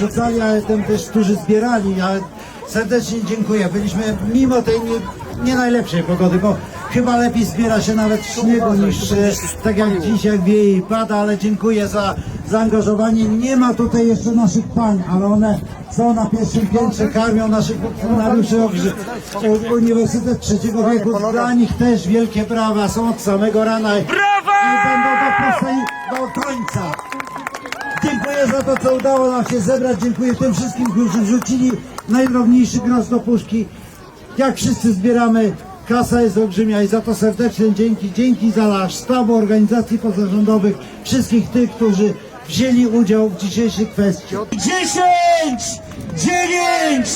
rzucali, ale tym też, którzy zbierali, ale serdecznie dziękuję. Byliśmy mimo tej nie, nie najlepszej pogody, bo chyba lepiej zbiera się nawet w śniegu niż e, tak jak dzisiaj wieje i pada, ale dziękuję za zaangażowanie. Nie ma tutaj jeszcze naszych pań, ale one są na pierwszym piętrze, karmią naszych funkcjonariuszy Ogrzy- U- Uniwersytet Trzeciego Wieku. Dla nich też wielkie brawa, są od samego rana i i będą do, prostej, do końca. To, co udało nam się zebrać. Dziękuję tym wszystkim, którzy wrzucili najdrobniejszy grosz do puszki. Jak wszyscy zbieramy, kasa jest olbrzymia i za to serdeczne dzięki. Dzięki za nasz sztabu organizacji pozarządowych, wszystkich tych, którzy wzięli udział w dzisiejszej kwestii. 10, 9,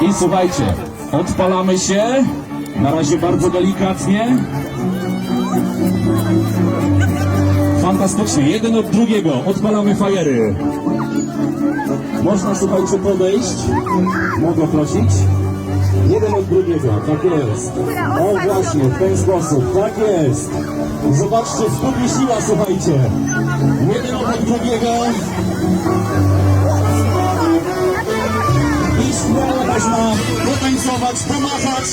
I słuchajcie, odpalamy się. Na razie bardzo delikatnie. Fantastycznie, jeden od drugiego. Odpalamy fajery. Można, słuchajcie, podejść. Mogę prosić. Jeden od drugiego, tak jest. O właśnie, w ten sposób, tak jest. Zobaczcie, w siła, słuchajcie. Jeden od drugiego. Można potańcować, pomachać.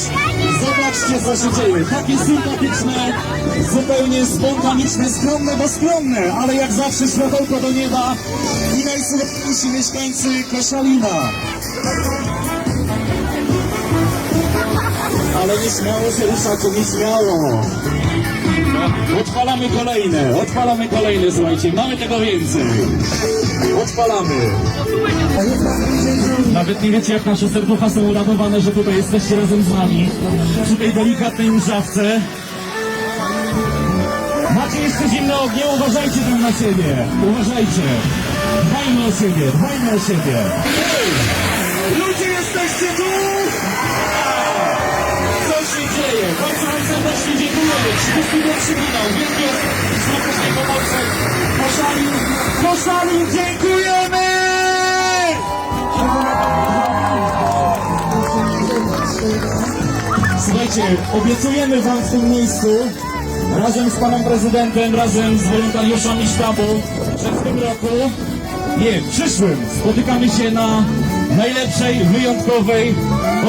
Zobaczcie, co się dzieje. Takie sympatyczne, zupełnie spontaniczne, skromne, bo skromne, ale jak zawsze światełko do nieba i najsłodniejsi mieszkańcy Koszalina. Ale nieśmiało się ruszacie, nieśmiało. Odpalamy kolejne, odpalamy kolejne, słuchajcie, mamy tego więcej. Odpalamy. Nawet nie wiecie, jak nasze serducha są uradowane, że tutaj jesteście razem z nami. Przy tej delikatnej mrzawce. Macie jeszcze zimne ognie, uważajcie tam na siebie. Uważajcie. Dbajmy o siebie, dbajmy o siebie. Ludzie, jesteście tu! 31 finał, wielkie skutecznej pomocy. Koszalin, Koszalin, dziękujemy! Słuchajcie, obiecujemy Wam w tym miejscu, razem z Panem Prezydentem, razem z wolontariuszami sztabu, że w tym roku, nie, w przyszłym, spotykamy się na najlepszej, wyjątkowej,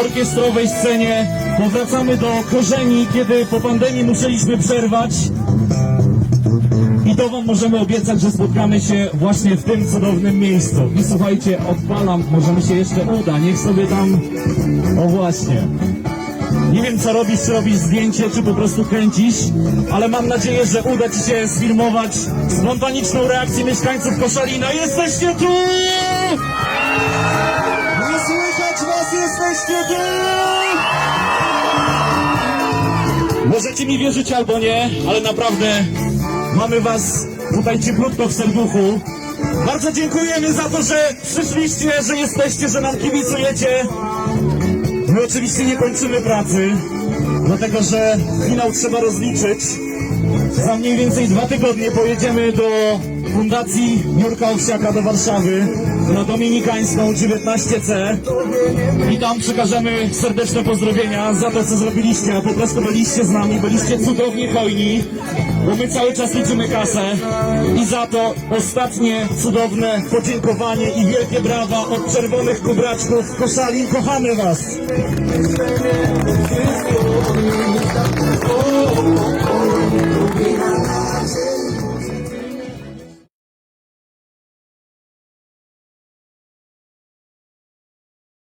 orkiestrowej scenie. Powracamy do korzeni, kiedy po pandemii musieliśmy przerwać. I to Wam możemy obiecać, że spotkamy się właśnie w tym cudownym miejscu. I słuchajcie, odpalam, może mi się jeszcze uda, niech sobie tam, o właśnie. Nie wiem co robisz, czy robisz zdjęcie, czy po prostu kręcisz, ale mam nadzieję, że uda Ci się sfilmować spontaniczną reakcję mieszkańców Koszalina. Jesteście tu! Możecie mi wierzyć albo nie, ale naprawdę mamy Was tutaj cieplutko w serduchu. Bardzo dziękujemy za to, że przyszliście, że jesteście, że nam kibicujecie. My oczywiście nie kończymy pracy, dlatego że finał trzeba rozliczyć. Za mniej więcej dwa tygodnie pojedziemy do Fundacji Jurka Owsiaka do Warszawy na Dominikańską 19C i tam przekażemy serdeczne pozdrowienia za to, co zrobiliście, a po prostu byliście z nami, byliście cudownie hojni, bo my cały czas liczymy kasę. I za to ostatnie cudowne podziękowanie i wielkie brawa od czerwonych kubraczków. Kosalin, kochamy was!